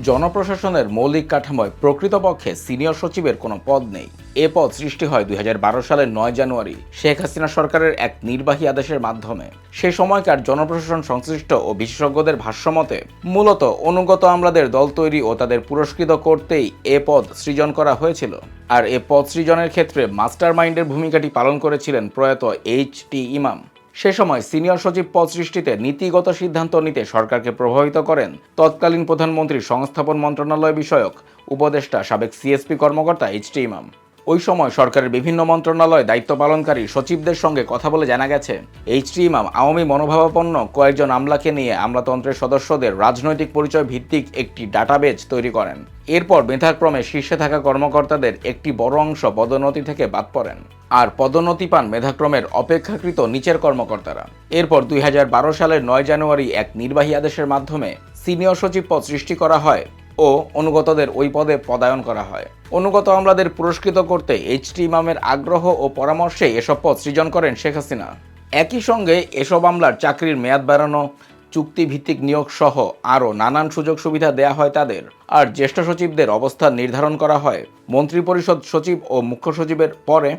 জনপ্রশাসনের মৌলিক কাঠামোয় প্রকৃতপক্ষে সিনিয়র সচিবের কোনো পদ নেই। এ পদ সৃষ্টি হয় দুই হাজার বারো সালের নয় জানুয়ারি শেখ হাসিনা সরকারের এক নির্বাহী আদেশের মাধ্যমে। সে সময়কার জনপ্রশাসন সংশ্লিষ্ট ও বিশেষজ্ঞদের ভাষ্যমতে মূলত অনুগত আমলাদের দল তৈরি ও তাদের পুরস্কৃত করতেই এ পদ সৃজন করা হয়েছিল। আর এ পদ সৃজনের ক্ষেত্রে মাস্টার মাইন্ডের ভূমিকাটি পালন করেছিলেন প্রয়াত এইচ টি ইমাম। সে সময় সিনিয়র সচিব পদ সৃষ্টিতে নীতিগত সিদ্ধান্ত নিতে সরকারকে প্রভাবিত করেন তৎকালীন প্রধানমন্ত্রী সংস্থাপন মন্ত্রণালয় বিষয়ক উপদেষ্টা সাবেক সিএসপি কর্মকর্তা এইচ টি ইমাম। ওই সময় সরকারের বিভিন্ন মন্ত্রণালয়ে দায়িত্ব পালনকারী সচিবদের সঙ্গে কথা বলে জানা গেছে, এইচ টি ইমাম আওয়ামী মনোভাবাপন্ন কয়েকজন আমলাকে নিয়ে আমলাতন্ত্রের সদস্যদের রাজনৈতিক পরিচয় ভিত্তিক একটি ডাটাবেজ তৈরি করেন। এরপর মেধাক্রমে শীর্ষে থাকা কর্মকর্তাদের একটি বড় অংশ পদোন্নতি থেকে বাদ পড়েন। আর পদোন্নতি পান মেধাক্রমের অপেক্ষাকৃত নিচের কর্মকর্তারা। এরপর দুই হাজার বারো সালের নয় জানুয়ারি এক নির্বাহী আদেশের মাধ্যমে সিনিয়র সচিব পদ সৃষ্টি করা হয় ও অনুগতদের ওই পদে পদায়ন করা হয়। অনুগত আমলাদের পুরস্কৃত করতে এইচ টি ইমামের আগ্রহ ও পরামর্শে এসব পদ সৃজন করেন শেখ হাসিনা। একই সঙ্গে এসব আমলার চাকরির মেয়াদ বাড়ানো, চুক্তিভিত্তিক নিয়োগ সহ আরও নানান সুযোগ সুবিধা দেয়া হয় তাদের। আর জ্যেষ্ঠ সচিবদের অবস্থান নির্ধারণ করা হয়। মন্ত্রিপরিষদ সচিব ও মুখ্য সচিবের পরে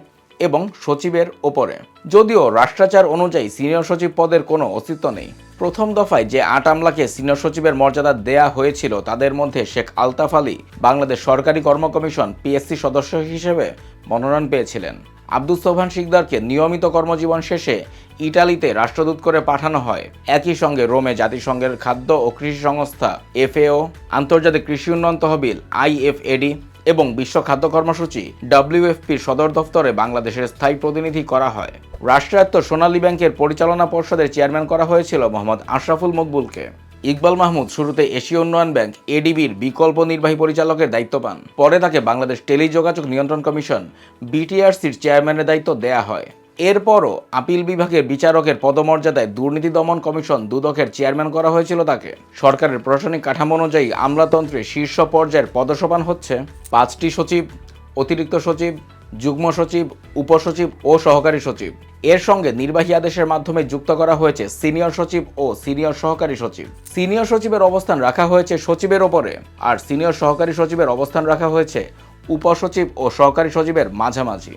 এবং সচিবের ওপরে। যদিও রাষ্ট্রাচার অনুযায়ী সিনিয়র সচিব পদের কোনো অস্তিত্ব নেই। প্রথম দফায় যে আট আমলাকে সিনিয়র সচিবের মর্যাদা দেয়া হয়েছিল, তাদের মধ্যে শেখ আলতাফ আলী বাংলাদেশ সরকারি কর্ম কমিশন পিএসসি সদস্য হিসেবে মনোনয়ন পেয়েছিলেন। আব্দুল সোবহান শিকদারকে নিয়মিত কর্মজীবন শেষে ইটালিতে রাষ্ট্রদূত করে পাঠানো হয়। একই সঙ্গে রোমে জাতিসংঘের খাদ্য ও কৃষি সংস্থা এফএও, আন্তর্জাতিক কৃষি উন্নয়ন তহবিল আইএফএডি এবং বিশ্ব খাদ্য কর্মসূচি ডব্লিউএফপির সদর দফতরে বাংলাদেশের স্থায়ী প্রতিনিধি করা হয়। রাষ্ট্রায়ত্ত সোনালী ব্যাংকের পরিচালনা পর্ষদের চেয়ারম্যান করা হয়েছিল মোহাম্মদ আশরাফুল মকবুলকে। ইকবাল মাহমুদ শুরুতে এশীয় উন্নয়ন ব্যাংক এডিবির বিকল্প নির্বাহী পরিচালকের দায়িত্ব পান। পরে তাকে বাংলাদেশ টেলিযোগাযোগ নিয়ন্ত্রণ কমিশন বিটিআরসির চেয়ারম্যানের দায়িত্ব দেয়া হয়। এরপরও আপিল বিভাগের বিচারকের পদমর্যাদায় দুর্নীতি দমন কমিশন দুদকের চেয়ারম্যান করা হয়েছিল তাকে। সরকারের প্রশাসনিক কাঠামো অনুযায়ী আমলাতন্ত্রে শীর্ষ পর্যায়ের পদসোপান হচ্ছে পাঁচটি সচিব, অতিরিক্ত সচিব, যুগ্ম সচিব, উপসচিব ও সহকারী সচিব। এর সঙ্গে নির্বাহী আদেশের মাধ্যমে যুক্ত করা হয়েছে সিনিয়র সচিব ও সিনিয়র সহকারী সচিব। সিনিয়র সচিবের অবস্থান রাখা হয়েছে সচিবের ওপরে, আর সিনিয়র সহকারী সচিবের অবস্থান রাখা হয়েছে উপসচিব ও সহকারী সচিবের মাঝামাঝি।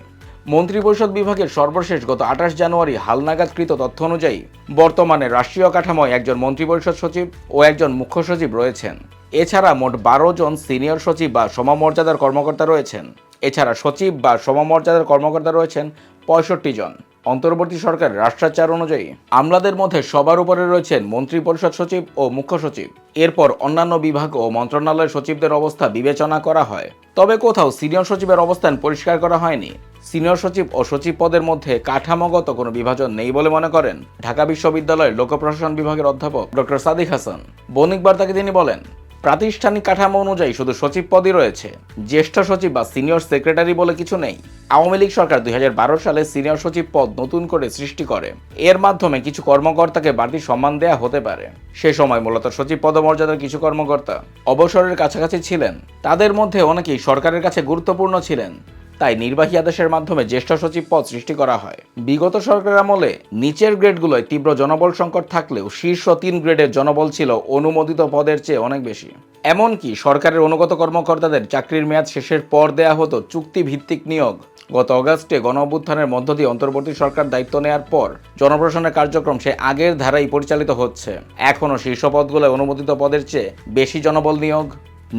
মন্ত্রিপরিষদ বিভাগের সর্বশেষ গত আঠাশ জানুয়ারি হালনাগাদকৃত তথ্য অনুযায়ী বর্তমানে রাষ্ট্রীয় কাঠামোয় একজন মন্ত্রিপরিষদ সচিব ও একজন মুখ্য সচিব রয়েছেন। এছাড়া মোট বারো জন সিনিয়র সচিব বা সমমর্যাদার কর্মকর্তা রয়েছেন। এছাড়া সচিব বা সমমর্যাদার কর্মকর্তা রয়েছেন পঁয়ষট্টি জন। অন্তর্বর্তী সরকার রাষ্ট্রাচার অনুযায়ী আমলাদের মধ্যে সবার উপরে রয়েছেন মন্ত্রিপরিষদ সচিব ও মুখ্য সচিব। এরপর অন্যান্য বিভাগ ও মন্ত্রণালয়ের সচিবদের অবস্থা বিবেচনা করা হয়। তবে কোথাও সিনিয়র সচিবের অবস্থান পরিষ্কার করা হয়নি। সিনিয়র সচিব ও সচিব পদের মধ্যে কাঠামোগত কোনো বিভাজন নেই বলে মনে করেন ঢাকা বিশ্ববিদ্যালয়ের লোক প্রশাসন বিভাগের অধ্যাপক ডক্টর সাদিক হাসান। বণিক বার্তাকে তিনি বলেন, প্রাতিষ্ঠানিক কাঠামো অনুযায়ী শুধু সচিব পদই রয়েছে, জ্যেষ্ঠ সচিব বা সিনিয়র সেক্রেটারি বলে কিছু নেই। আওয়ামী লীগ সরকার দুই হাজার বারো সালে সিনিয়র সচিব পদ নতুন করে সৃষ্টি করে। এর মাধ্যমে কিছু কর্মকর্তাকে বাড়তি সম্মান দেয়া হতে পারে। সে সময় মূলত সচিব পদমর্যাদার কিছু কর্মকর্তা অবসরের কাছাকাছি ছিলেন। তাদের মধ্যে অনেকেই সরকারের কাছে গুরুত্বপূর্ণ ছিলেন। তাই নির্বাহী আদেশের মাধ্যমে জ্যেষ্ঠ সচিব পদ সৃষ্টি করা হয়। বিগত সরকারের আমলে নিচের গ্রেডগুলোয় তীব্র জনবল সংকট থাকলেও শীর্ষ তিন গ্রেডের জনবল ছিল অনুমোদিত পদের চেয়ে অনেক বেশি। এমনকি সরকারের অনুগত কর্মকর্তাদের চাকরির মেয়াদ শেষের পর দেয়া হতো চুক্তি ভিত্তিক নিয়োগ। গত অগাস্টে গণ অভ্যুত্থানের মধ্য দিয়ে অন্তর্বর্তী সরকার দায়িত্ব নেওয়ার পর জনপ্রশাসনের কার্যক্রম সে আগের ধারাই পরিচালিত হচ্ছে। এখনও শীর্ষ পদগুলোয় অনুমোদিত পদের চেয়ে বেশি জনবল নিয়োগ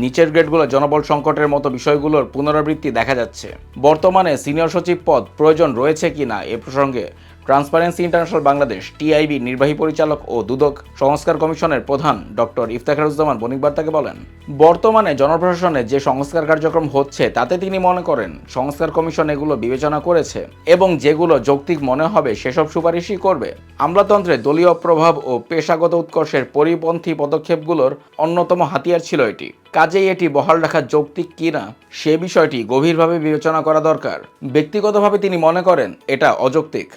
নিচের গ্রেডগুলো জনবল সংকটের মতো বিষয়গুলোর পুনরাবৃত্তি দেখা যাচ্ছে। বর্তমানে সিনিয়র সচিব পদ প্রয়োজন রয়েছে কিনা এ প্রসঙ্গে ট্রান্সপারেন্সি ইন্টারন্যাশনাল বাংলাদেশ, টিআইবি নির্বাহী পরিচালক ও দুদক সংস্কার কমিশনের প্রধান ডক্টর ইফতেখারুজ্জামান বণিক বার্তাকে বলেন, বর্তমানে জনপ্রশাসনে যে সংস্কার কার্যক্রম হচ্ছে, তাতে তিনি মনে করেন, সংস্কার কমিশন এগুলো বিবেচনা করেছে এবং যেগুলো যৌক্তিক মনে হবে সেসব সুপারিশই করবে। আমলাতন্ত্রে দলীয় প্রভাব ও পেশাগত উৎকর্ষের পরিপন্থী পদক্ষেপগুলোর অন্যতম হাতিয়ার ছিল এটি। কাজেই এটি বহাল রাখা যৌক্তিক কিনা সে বিষয়টি গভীরভাবে বিবেচনা করা দরকার। ব্যক্তিগতভাবে তিনি মনে করেন, এটা অযৌক্তিক।